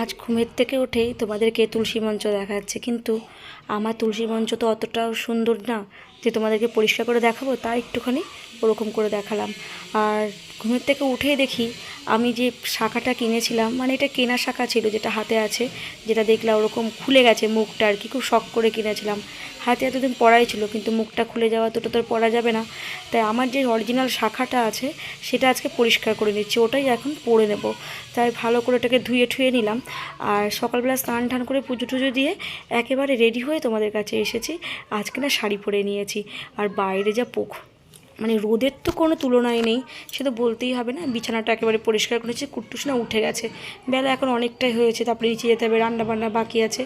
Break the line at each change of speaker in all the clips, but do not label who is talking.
আজ ঘুমের থেকে উঠেই তোমাদেরকে তুলসী মঞ্চ দেখাচ্ছে। কিন্তু আমার তুলসী মঞ্চ তো অতটাও সুন্দর না যে তোমাদেরকে পরিষ্কার করে দেখাবো, তা একটুখানি ওরকম করে দেখালাম। আর ঘুমের থেকে উঠেই দেখি আমি যে শাখাটা কিনেছিলাম মানে এটা কেনা শাখা ছিল যেটা হাতে আছে, যেটা দেখলাম ওরকম খুলে গেছে মুখটা আর কি, খুব শখ করে কিনেছিলাম। হাতে এতদিন পড়াই ছিল, কিন্তু মুখটা খুলে যাওয়া তো তো পরা যাবে না। তাই আমার যে অরিজিনাল শাখাটা আছে, সেটা আজকে পরিষ্কার করে নিচ্ছি, ওটাই এখন পরে নেব। তাই ভালো করে ওটাকে ধুয়ে ঠুয়ে নিলাম। আর সকালবেলা স্নান টান করে পুজো টুজো দিয়ে একেবারে রেডি হয়ে তোমাদের কাছে এসেছি। আজকে না শাড়ি পরে নিয়েছি। আর বাইরে যা পোখ মানে রোদের তো কোনো তুলনাই নেই, সে তো বলতেই হবে না, বিছানাটা একেবারে পরিষ্কার করেছে কুট্টুস না উঠে গেছে। বেলা এখন অনেকটাই হয়েছে, তারপরে নিচে যেতে হবে রান্না বান্না বাকি আছে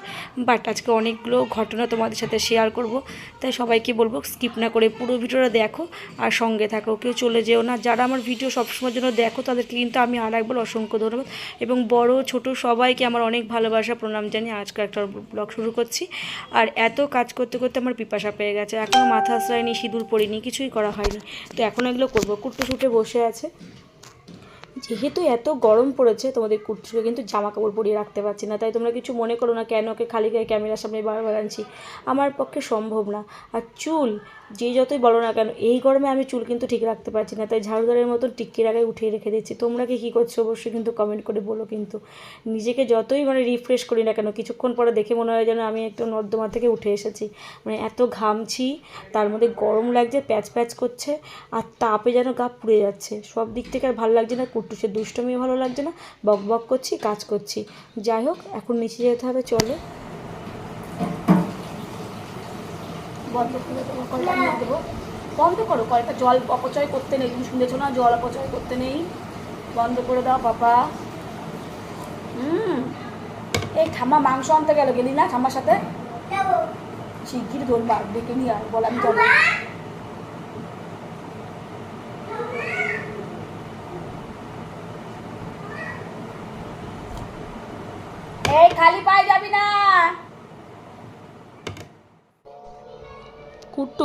বাট আজকে অনেকগুলো ঘটনা তোমাদের সাথে শেয়ার করব, তাই সবাইকে বলব স্কিপ না করে পুরো ভিডিওটা দেখো আর সঙ্গে থাকো, কেউ চলে যেও না। যারা আমার ভিডিও সবসময়ের জন্য দেখো, তাদেরকে কিন্তু আমি আর একবার অসংখ্য ধন্যবাদ। এবং বড়, ছোট সবাইকে আমার অনেক ভালোবাসা, প্রণাম জানিয়ে আজকে একটা ব্লগ শুরু করছি। আর এত কাজ করতে করতে আমার পিপাসা পেয়ে গেছে এখনও মাথা আশ্রয়নি সিঁদুর পরিনি কিছুই করা হয়নি। তো এখন এগুলো করব। কুট্টু শুটে বসে আছে। যেহেতু এত গরম পড়েছে, তোমাদের কুর্তুকে কিন্তু জামা কাপড় পরিয়ে রাখতে পারছি না। তাই তোমরা কিছু মনে করো না কেন? ওকে খালি গায়ে ক্যামেরার সামনে বারবার আনছি। আমার পক্ষে সম্ভব না। আর চুল যে যতই বলো না কেন, এই গরমে আমি চুল কিন্তু ঠিক রাখতে পারছি না, তাই ঝাড়ুদারের মতন টিক্কির আগে উঠিয়ে রেখে দিচ্ছি। তোমরা কি, কী করছ অবশ্যই কিন্তু কমেন্ট করে বলো কিন্তু। নিজেকে যতই মানে রিফ্রেশ করি না কেন, কিছুক্ষণ পরে দেখে মনে হয় যেন আমি একটু নর্দমা থেকে উঠে এসেছি। মানে এত ঘামছি, তার মধ্যে গরম লাগছে, প্যাচ প্যাচ করছে, আর তাপে যেন গা পুড়ে যাচ্ছে। সব দিক থেকে আর ভালো লাগছে না, কুট্টুসের দুষ্টমিও ভালো লাগছে না, বক বক করছি, কাজ করছি। যাই হোক, এখন নিচে যেতে হবে, চলো। বন্ধ করে তোমার কলটা আমি দেবো বন্ধ করো কলটা জল অপচয় করতে নেই তুমি শুনেছো না? জল অপচয় করতে নেই। বন্ধ করে দাও বাবা হুম। এই ঠাম্মা মাংস আনতে গেল গেলি না ঠাম্মার সাথে? শিগগির ধরবা ডেকে নিয়ে আর বল আমি যাব এই খালি পায়ে যাবি না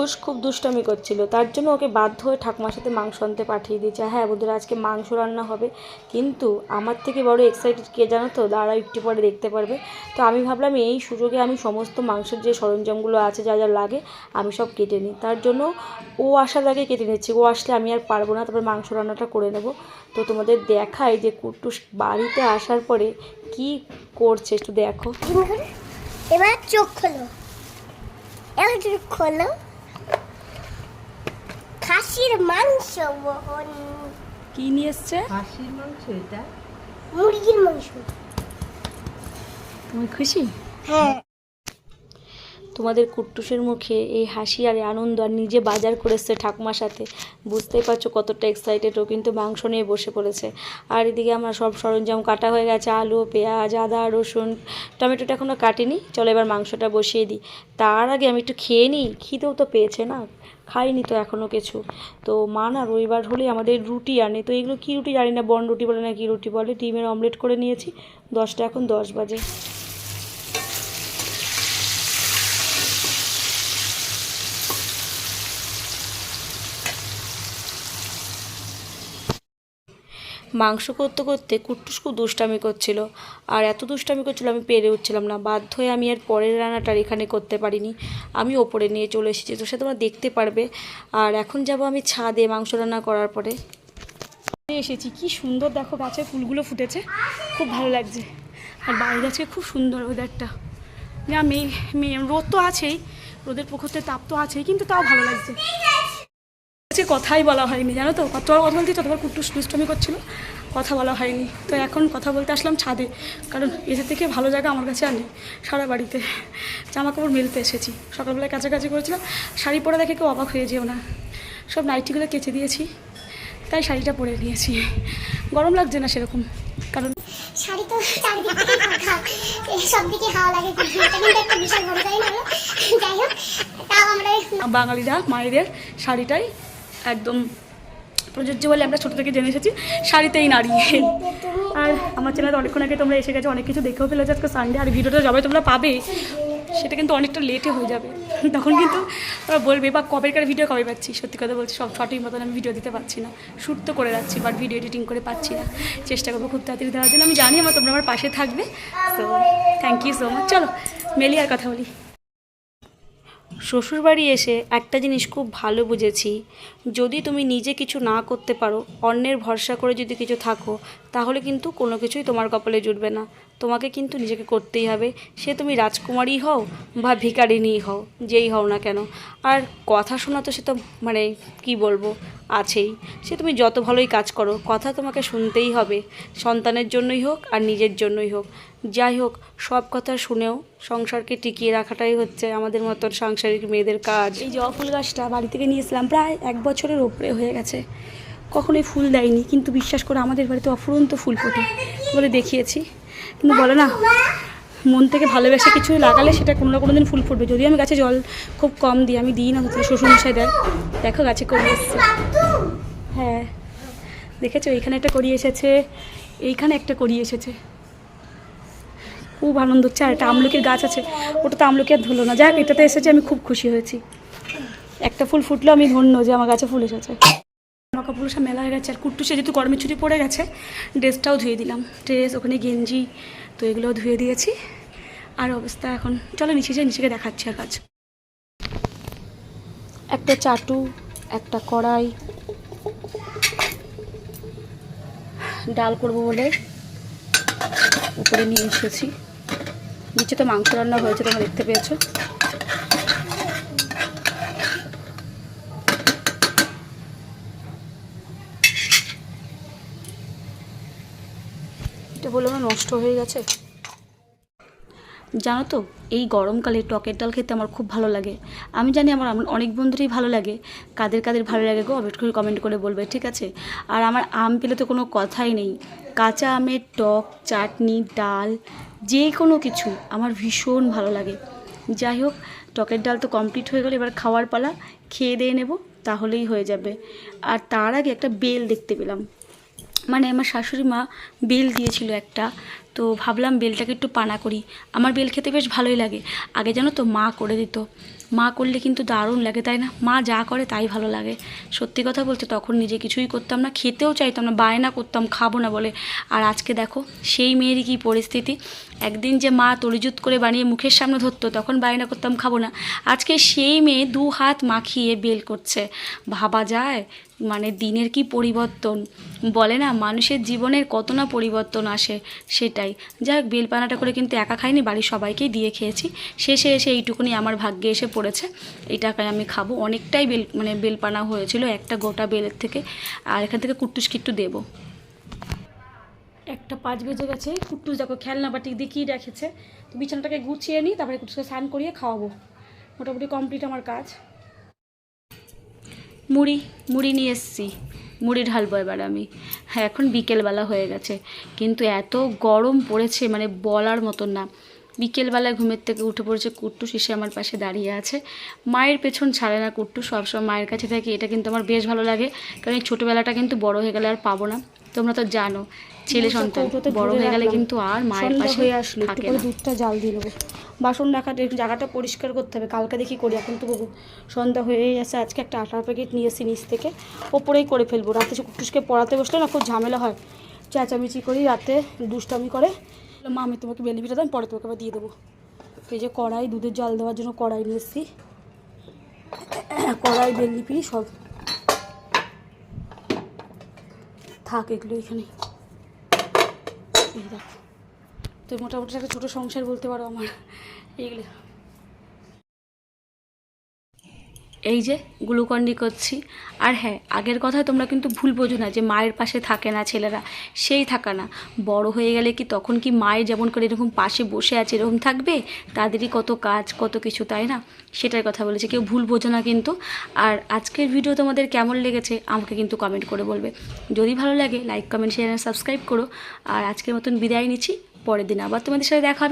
কুট্টুস খুব দুষ্টামি করছিল। তার জন্য ওকে বাধ্য হয়ে ঠাকুমার সাথে মাংস আনতে পাঠিয়ে দিয়েছে। হ্যাঁ বন্ধুরা, আজকে মাংস রান্না হবে। কিন্তু আমার থেকে বড় এক্সাইটেড কে জানো তো? দাঁড়া একটু পরে দেখতে পারবে। তো আমি ভাবলাম, এই সুযোগে আমি সমস্ত মাংসের যে সরঞ্জামগুলো আছে, যা যা লাগে, আমি সব কেটে নিই। তার জন্য ও আসার আগে কেটে নিচ্ছি। ও আসলে আমি আর পারব না, তারপর মাংস রান্নাটা করে নেব। তো তোমাদের দেখাই যে কুট্টুস বাড়িতে আসার পরে কি করছে, একটু দেখো।
এবার চোখ খোলো। এবার চোখ খোলো। খাসির মাংস বহন
কি নিয়ে এসছে?
খাসির মাংস এটা?
মুরগির মাংস।
তুমি খুশি?
হ্যাঁ।
তোমাদের কুট্টুসের মুখে এই হাসি আর আনন্দ আর নিজে বাজার করেছে ঠাকুমার সাথে। বুঝতেই পারছ কতটা এক্সাইটেড ও কিন্তু মাংস নিয়ে বসে পড়েছে। আর এদিকে আমার সব সরঞ্জাম কাটা হয়ে গেছে, আলু, পেঁয়াজ, আদা, রসুন, টমেটোটা এখনও কাটিনি। চলো এবার মাংসটা বসিয়ে দিই। তার আগে আমি একটু খেয়ে নিই। খিদেও তো পেয়েছে না। খাইনি তো এখনও কিছু। তো মা না রবিবার হলেই আমাদের রুটি আনে। তো এগুলো কী রুটি জানি না, বন রুটি বলে না কী রুটি বলে? ডিমের অমলেট করে নিয়েছি। দশটা এখন দশ বাজে। মাংস করতে করতে কুট্টুস খুব দুষ্টামি করছিল। আর এত দুষ্টামি করছিল আমি পেরে উঠছিলাম না। বাধ্য হয়ে আমি আর পরের রান্নাটার এখানে করতে পারিনি। আমি ওপরে নিয়ে চলে এসেছি। তো সে তোমরা দেখতে পারবে। আর এখন যাব আমি ছাদে মাংস রান্না করার পরে। এসেছি। কি সুন্দর দেখো গাছের ফুলগুলো ফুটেছে। খুব ভালো লাগছে। আর বাইরে আজকে খুব সুন্দর ওয়েদারটা না মেয়ে মেয়ে রোদ তো আছেই। রোদের প্রখরতে তাপ তো আছেই, কিন্তু তাও ভালো লাগছে। আজকে কথাই বলা হয়নি জানো তো? কত কথা বলতে ততবার কুট্টুস দুষ্টমি করছিল কথা বলা হয়নি। তো এখন কথা বলতে আসলাম ছাদে কারণ এসে থেকে ভালো জায়গা আমার কাছে আর নেই সারা বাড়িতে। জামা কাপড় মেলতে এসেছি সকালবেলায় কাছাকাছি করেছিলাম শাড়ি পরে দেখে কেউ অবাক হয়ে যেও না। সব নাইটিগুলো কেচে দিয়েছি তাই শাড়িটা পরে নিয়েছি। গরম লাগছে না সেরকম কারণ
শাড়ি তো চারিদিক থেকে ফাঁকা এই সব দিকে হাওয়া লাগে খুব এটা কিন্তু একটা বিশাল বড় তাই হলো যাই হোক তাও আমরা
বাঙালিরা মায়েদের শাড়িটাই একদম প্রযোজ্য বলে আমরা ছোটো থেকে জেনে এসেছি। শাড়িতেই নারী। আর আমার চ্যানেলে অনেকক্ষণ আগে তোমরা এসে গেছো, অনেক কিছু দেখেও ফেলেছো আজকে সানডে আর ভিডিওটা যাবে তোমরা পাবে, সেটা কিন্তু অনেকটা লেটে হয়ে যাবে। তখন কিন্তু ওরা বলবে, বা কবেকার ভিডিও কবে পাচ্ছি? সত্যি কথা বলছি, সব সঠিক মতন আমি ভিডিও দিতে পারছি না। শ্যুট তো করে রাখছি বাট ভিডিও এডিটিং করে পাচ্ছি না। চেষ্টা করব খুব তাড়াতাড়ি দেওয়ার জন্য। আমি জানি আমার তোমরা আমার পাশে থাকবে so thank you so much চলো মেলি আর কথা বলি। শ্বশুরবাড়ি এসে একটা জিনিস খুব ভালো বুঝেছি। যদি তুমি নিজে কিছু না করতে পারো, অন্যের ভরসা করে যদি কিছু থাকো, তাহলে কিন্তু কোনো কিছুই তোমার কপালে জুটবে না। তোমাকে কিন্তু নিজেকে করতেই হবে। সে তুমি রাজকুমারী হও বা ভিকারিনী হও, যেই হও না কেন। আর কথা শোনা তো সে তো মানে কি বলব, আছেই। সে তুমি যত ভালোই কাজ করো, কথা তোমাকে শুনতেই হবে। সন্তানের জন্যই হোক আর নিজের জন্যই হোক। যাই হোক, সব কথা শুনেও সংসারকে টিকিয়ে রাখাটাই হচ্ছে আমাদের মতন সাংসারিক মেয়েদের কাজ। এই জবা ফুল গাছটা বাড়ি থেকে নিয়েছিলাম প্রায় এক বছরের ওপরে হয়ে গেছে। কখনোই ফুল দেয়নি, কিন্তু বিশ্বাস করে আমাদের বাড়িতে অফুরন্ত ফুল ফোটে বলে দেখিয়েছি। কিন্তু বলে না, মন থেকে ভালোবেসে কিছু লাগালে সেটা কোনো না কোনো দিন ফুল ফুটবে। যদি আমি গাছে জল খুব কম দিই, আমি দিই না হচ্ছে শ্বশুরমশাই দেয় দেখো গাছে করে এসছে। হ্যাঁ দেখেছ? এইখানে একটা করিয়ে এসেছে, এইখানে একটা করিয়ে এসেছে। খুব আনন্দ হচ্ছে, আর একটা আমলকির গাছ আছে, ওটা তো আমলকি আর ধুলো না। যাক, এটাতে এসেছে, আমি খুব খুশি হয়েছি। একটা ফুল ফুটলো, আমি ধন্য যে আমার গাছে ফুল এসেছে। জামা কাপড় সব মেলা হয়ে গেছে, আর কুট্টুসে যেহেতু গরমের ছুটি পড়ে গেছে, ড্রেসটাও ধুয়ে দিলাম। ড্রেস, ওখানে গেঞ্জি, তো এগুলোও ধুয়ে দিয়েছি। আর অবস্থা এখন, চলো নিচে যাই, নিচেকে দেখাচ্ছি আর কাজ। একটা চাটু, একটা কড়াই। ডাল করব বলে উপরে নিয়ে এসেছি। নিচে তো মাংস রান্না হয়েছে তোমরা দেখতে পেয়েছ। এটা বলে নষ্ট হয়ে গেছে? জানো তো, এই গরমকালে টকের ডাল খেতে আমার খুব ভালো লাগে। আমি জানি আমার আম- অনেক বন্ধুরই ভালো লাগে। কাদের কাদের ভালো লাগে গো? অবশ্যই করে কমেন্ট করে বলবে, ঠিক আছে? আর আমার আম পেলে তো কোনো কথাই নেই। কাঁচা আমের টক, চাটনি, ডাল যে কোনো কিছু আমার ভীষণ ভালো লাগে। যাই হোক, টকের ডাল তো কমপ্লিট হয়ে গেলো, এবার খাওয়ার পালা, খেয়ে দিয়ে নেব, তাহলেই হয়ে যাবে। আর তার আগে একটা বেল দেখতে পেলাম। মানে আমার শাশুড়ি মা বেল দিয়েছিল একটা। তো ভাবলাম বেলটাকে একটু পানা করি। আমার বেল খেতে বেশ ভালোই লাগে। আগে জানো তো মা করে দিত। মা করলে কিন্তু দারুণ লাগে, তাই না? মা যা করে তাই ভালো লাগে। সত্যি কথা বলতে তখন নিজে কিছুই করতাম না, খেতেও চাইতাম না, বায়না করতাম, খাব না বলে। আর আজকে দেখো, সেই মেয়েরই কী পরিস্থিতি। একদিন যে মা তরিজুত করে বানিয়ে মুখের সামনে ধরতো, তখন বায়না করতাম, খাব না। আজকে সেই মেয়ে দু হাত মাখিয়ে বেল করছে। ভাবা যায় মানে দিনের কি পরিবর্তন? বলে না, মানুষের জীবনের কত না পরিবর্তন আসে, সেটাই। যাই হোক, বেলপানাটা করে কিন্তু একা খাইনি, বাড়ির সবাইকেই দিয়ে খেয়েছি। শেষে এসে এইটুকুনি আমার ভাগ্যে এসে পড়েছে। এই টাকায় আমি খাব। অনেকটাই বেল মানে বেলপানা হয়েছিল একটা গোটা বেলের থেকে। আর এখান থেকে কুট্টুস কিট্টু দেবো। একটা পাঁচ বেজে গেছে, কুট্টুস দেখো খেলনা বাটি কী রেখেছে। তো বিছানাটাকে গুছিয়ে নিই তারপরে কুট্টুসকে স্নান করিয়ে খাওয়াবো। মোটামুটি কমপ্লিট আমার কাজ। মুড়ি মুড়ি নিয়ে এসছি। মুড়ি ঢালবো এবার আমি। হ্যাঁ এখন বিকেলবেলা হয়ে গেছে। কিন্তু এত গরম পড়েছে মানে বলার মতন না। বিকেলবেলায় ঘুমের থেকে উঠে পড়েছে কুট্টু এসে আমার পাশে দাঁড়িয়ে আছে। মায়ের পেছন ছাড়ে না কুট্টু সবসময় মায়ের কাছে থাকে। এটা কিন্তু আমার বেশ ভালো লাগে। কারণ এই ছোটোবেলাটা কিন্তু বড় হয়ে গেলে আর পাবো না। তোমরা তো জানো ছেলে সন্তান বড় হয়ে গেলে কিন্তু আর মায়ের পাশে
হয়ে আসলো একটু করে দুধটা জাল দিয়ে দেবো বাসন একটু জায়গাটা পরিষ্কার করতে হবে কালকে দেখি করি এখন তো বাবু সন্ধ্যা হয়েই আছে আজকে একটা আটার প্যাকেট নিয়ে এসেছি নিচ থেকে ওপরেই করে ফেলব। রাতে সে কুটুসকে পড়াতে বসলে না খুব ঝামেলা হয়। চেঁচামেচি করি রাতে দুষ্টামি করে। মা আমি তোমাকে বেলিপিটা দাম পরে তোমাকে আবার দিয়ে দেবো। এই যে কড়াই দুধের জল দেওয়ার জন্য কড়াই নিয়ে এসেছি। কড়াই বেললিপি সব থাক এগুলো এখানে মোটামুটি একটা ছোটো সংসার বলতে পারো আমার। এইগুলো।
এই যে গ্লুকন্ডি করছি। আর হ্যাঁ আগের কথায় তোমরা কিন্তু ভুল বোঝো না যে মায়ের পাশে থাকে না ছেলেরা। সেই থাকা না। বড় হয়ে গেলে কি তখন কি মায়ের যেমন করে এরকম পাশে বসে আছে এরকম থাকবে? তাদেরই কত কাজ, কত কিছু, তাই না? সেটার কথা বলেছে। কেউ ভুল বোঝো না কিন্তু। আর আজকের ভিডিও তোমাদের কেমন লেগেছে আমাকে কিন্তু কমেন্ট করে বলবে। যদি ভালো লাগে লাইক কমেন্ট শেয়ার সাবস্ক্রাইব করো। আর আজকের মতন বিদায় নিচ্ছি। পরের দিন আবার তোমাদের সাথে দেখা